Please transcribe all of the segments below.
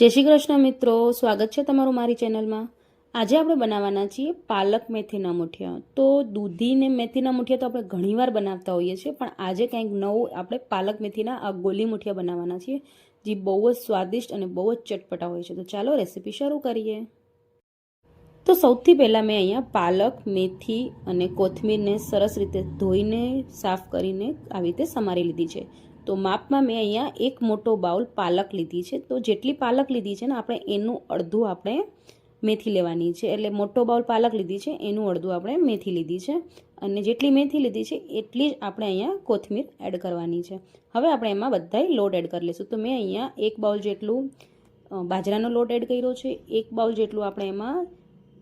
જય શ્રી કૃષ્ણ મિત્રો, સ્વાગત છે તમારું મારી ચેનલમાં. આજે આપણે બનાવવાના છીએ પાલક મેથીના મુઠિયા. તો દૂધી ને મેથીના મુઠિયા તો આપણે ઘણીવાર બનાવતા હોઈએ છીએ, પણ આજે કંઈક નવું આપણે પાલક મેથીના આ ગોલી મુઠિયા બનાવવાના છીએ, જે બહુ જ સ્વાદિષ્ટ અને બહુ જ ચટપટા હોય છે. તો ચાલો રેસીપી શરૂ કરીએ. તો સૌથી પહેલાં મેં અહીંયા પાલક, મેથી અને કોથમીરને સરસ રીતે ધોઈને, સાફ કરીને આવી રીતે સમારી લીધી છે. તો માપમાં મેં અહીંયા એક મોટો બાઉલ પાલક લીધી છે. તો જેટલી પાલક લીધી છે ને, આપણે એનું અડધું આપણે મેથી લેવાની છે. એટલે મોટો બાઉલ પાલક લીધી છે, એનું અડધું આપણે મેથી લીધી છે. અને જેટલી મેથી લીધી છે, એટલી જ આપણે અહીંયા કોથમીર એડ કરવાની છે. હવે આપણે એમાં બધાય લોટ એડ કરી લઈશું. તો મેં અહીંયા એક બાઉલ જેટલું બાજરાનો લોટ એડ કર્યો છે. એક બાઉલ જેટલું આપણે એમાં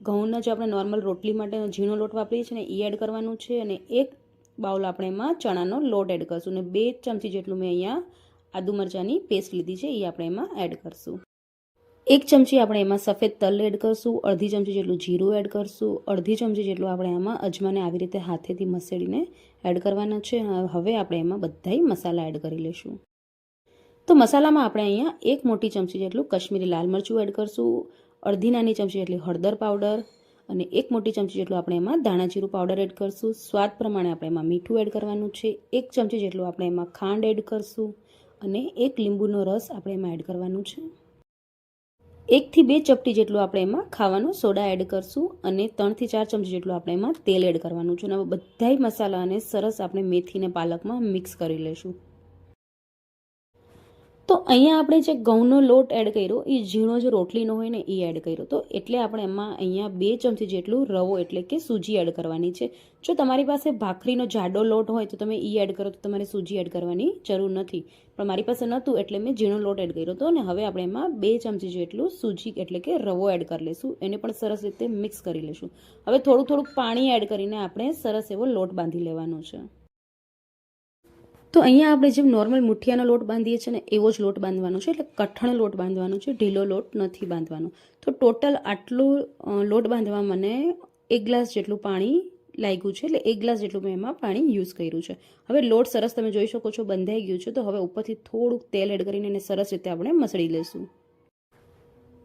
ઘઉંના જે આપણે નોર્મલ રોટલી માટે ઝીણો લોટ વાપરીએ છીએ ને એ એડ કરવાનું છે. અને એક બાઉલ આપણે એમાં ચણાનો લોટ એડ કરશું અને બે ચમચી જેટલું મેં અહીંયા આદુ મરચાંની પેસ્ટ લીધી છે, એ આપણે એમાં એડ કરશું. એક ચમચી આપણે એમાં સફેદ તલ એડ કરશું, અડધી ચમચી જેટલું જીરું એડ કરશું, અડધી ચમચી જેટલું આપણે એમાં અજમાને આવી રીતે હાથેથી મસળીને એડ કરવાના છે હવે આપણે એમાં બધાય મસાલા એડ કરી લઈશું. તો મસાલામાં આપણે અહીંયા એક મોટી ચમચી જેટલું કશ્મીરી લાલ મરચું એડ કરશું, અડધી નાની ચમચી જેટલી હળદર પાવડર અને એક મોટી ચમચી જેટલું આપણે એમાં ધાણા જીરું પાવડર એડ કરશું. સ્વાદ પ્રમાણે આપણે એમાં મીઠું એડ કરવાનું છે. એક ચમચી જેટલું આપણે એમાં ખાંડ એડ કરશું અને એક લીંબુનો રસ આપણે એમાં એડ કરવાનું છે. એકથી બે ચપટી જેટલું આપણે એમાં ખાવાનો સોડા એડ કરશું અને ત્રણથી ચાર ચમચી જેટલું આપણે એમાં તેલ એડ કરવાનું છે. અને બધાય મસાલાને સરસ આપણે મેથીને પાલકમાં મિક્સ કરી લઈશું તો અહીંયા આપણે જે ઘઉંનો લોટ એડ કર્યો, એ ઝીણો જે રોટલીનો હોય ને એ એડ કર્યો. તો એટલે આપણે એમાં અહીંયા બે ચમચી જેટલું રવો એટલે કે સૂજી એડ કરવાની છે. જો તમારી પાસે ભાખરીનો જાડો લોટ હોય તો તમે એ એડ કરો, તો તમારે સૂજી એડ કરવાની જરૂર નથી. પણ મારી પાસે નહોતું એટલે મેં ઝીણો લોટ એડ કર્યો હતો અને હવે આપણે એમાં બે ચમચી જેટલું સૂજી એટલે કે રવો એડ કરી લઈશું. એને પણ સરસ રીતે મિક્સ કરી લઈશું. હવે થોડું થોડુંક પાણી એડ કરીને આપણે સરસ એવો લોટ બાંધી લેવાનો છે. તો અહીંયા આપણે જેમ નોર્મલ મુઠિયાનો લોટ બાંધીએ છીએ ને, એવો જ લોટ બાંધવાનો છે. એટલે કઠણ લોટ બાંધવાનો છે, ઢીલો લોટ નથી બાંધવાનો. તો ટોટલ આટલું લોટ બાંધવા મને એક ગ્લાસ જેટલું પાણી લાગ્યું છે. એટલે એક ગ્લાસ જેટલું મેં એમાં પાણી યુઝ કર્યું છે. હવે લોટ સરસ તમે જોઈ શકો છો, બંધાઈ ગયું છે. તો હવે ઉપરથી થોડુંક તેલ એડ કરીને એને સરસ રીતે આપણે મસળી લઈશું.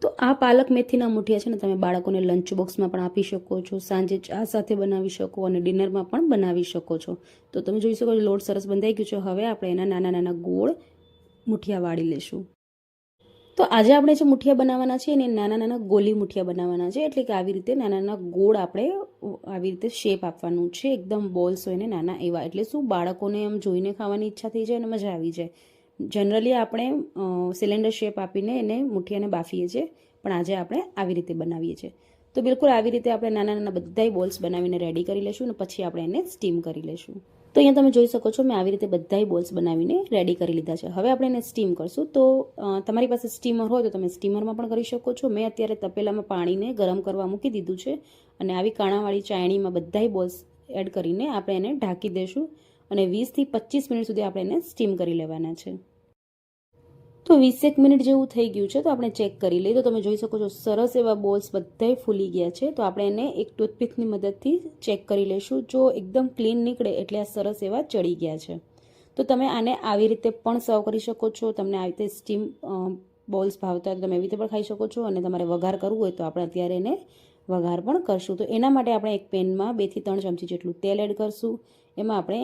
તો આ પાલક મેથીના મુઠિયા છે ને તમે બાળકોને લંચ બોક્સમાં પણ આપી શકો છો, સાંજે ચા સાથે બનાવી શકો અને ડિનરમાં પણ બનાવી શકો છો. તો તમે જોઈ શકો છો, લોટ સરસ બંધાઈ ગયું છે. હવે આપણે એના નાના નાના ગોળ મુઠિયા વાળી લઈશું. તો આજે આપણે જે મુઠિયા બનાવવાના છે એને નાના નાના ગોલી મુઠિયા બનાવવાના છે. એટલે કે આવી રીતે નાના નાના ગોળ આપણે આવી રીતે શેપ આપવાનું છે. એકદમ બોલ્સ હોય ને નાના એવા. એટલે શું બાળકોને એમ જોઈને ખાવાની ઈચ્છા થઈ જાય અને મજા આવી જાય. જનરલી આપણે સિલિન્ડર શેપ આપીને એને મુઠ્ઠીને બાફીએ છીએ, પણ આજે આપણે આવી રીતે બનાવીએ છીએ. તો બિલકુલ આવી રીતે આપણે નાના નાના બધાય બોલ્સ બનાવીને રેડી કરી લઈશું અને પછી આપણે એને સ્ટીમ કરી લઈશું તો અહીંયા તમે જોઈ શકો છો મેં આવી રીતે બધાય બોલ્સ બનાવીને રેડી કરી લીધા છે. હવે આપણે એને સ્ટીમ કરશું. તો તમારી પાસે સ્ટીમર હોય તો તમે સ્ટીમરમાં પણ કરી શકો છો. મેં અત્યારે તપેલામાં પાણીને ગરમ કરવા મૂકી દીધું છે અને આવી કાણાવાળી ચાયણીમાં બધાય બોલ્સ એડ કરીને આપણે એને ઢાંકી દઈશું અને વીસથી પચીસ મિનિટ સુધી આપણે એને સ્ટીમ કરી લેવાના છે. તો વીસેક મિનિટ જેવું થઈ ગયું છે, તો આપણે ચેક કરી લઈએ. તો તમે જોઈ શકો છો, સરસ એવા બોલ્સ બધાય ફૂલી ગયા છે. તો આપણે એને એક ટૂથપીકની મદદથી ચેક કરી લઈશું. જો એકદમ ક્લીન નીકળે એટલે આ સરસ એવા ચડી ગયા છે. તો તમે આને આવી રીતે પણ સર્વ કરી શકો છો. તમને આવી રીતે સ્ટીમ બોલ્સ ભાવતા હોય તો તમે એવી રીતે પણ ખાઈ શકો છો. અને તમારે વઘાર કરવું હોય તો આપણે અત્યારે એને વઘાર પણ કરશું. તો એના માટે આપણે એક પેનમાં બેથી ત્રણ ચમચી જેટલું તેલ એડ કરશું. એમાં આપણે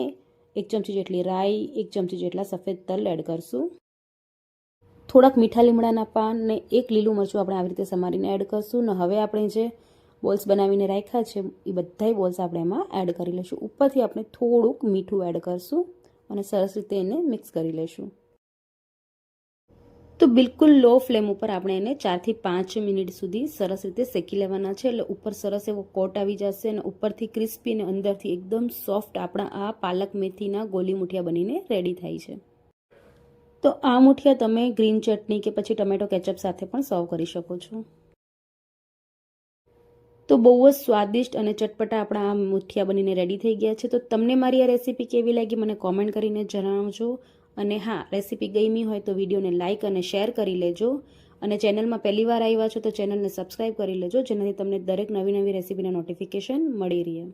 એક ચમચી જેટલી રાઈ, એક ચમચી જેટલા સફેદ તલ એડ કરશું. થોડાક મીઠા લીમડાના પાન ને એક લીલું મરચું આપણે આવી રીતે સમારીને એડ કરશું. ને, હવે આપણે જે બોલ્સ બનાવીને રાખ્યા છે, એ બધાય બોલ્સ આપણે એમાં એડ કરી લઈશું. ઉપરથી આપણે થોડુંક મીઠું એડ કરશું અને સરસ રીતે એને મિક્સ કરી લઈશું. તો બિલકુલ લો ફ્લેમ ઉપર આપણે એને ચારથી પાંચ મિનિટ સુધી સરસ રીતે શેકી લેવાના છે. એટલે ઉપર સરસ એવો કોટ આવી જશે અને ઉપરથી ક્રિસ્પી અને અંદરથી એકદમ સોફ્ટ આપણા આ પાલક મેથીના ગોલી મુઠિયા બનીને રેડી થાય છે. તો આ મુઠિયા તમે ગ્રીન ચટણી કે પછી ટમેટો કેચઅપ સાથે પણ સર્વ કરી શકો છો. તો બહુ જ સ્વાદિષ્ટ અને ચટપટા આપણા આ મુઠિયા બનીને રેડી થઈ ગયા છે. તો તમને મારી આ રેસીપી કેવી લાગી મને કોમેન્ટ કરીને જણાવજો. અને હા રેસીપી ગમી હોય તો વિડીયોને લાઇક અને શેર કરી લેજો. અને ચેનલમાં પહેલી વાર આવ્યા છો તો ચેનલને સબસ્ક્રાઈબ કરી લેજો, જેનાથી તમને દરેક નવી નવી રેસીપીના નોટિફિકેશન મળી રહે.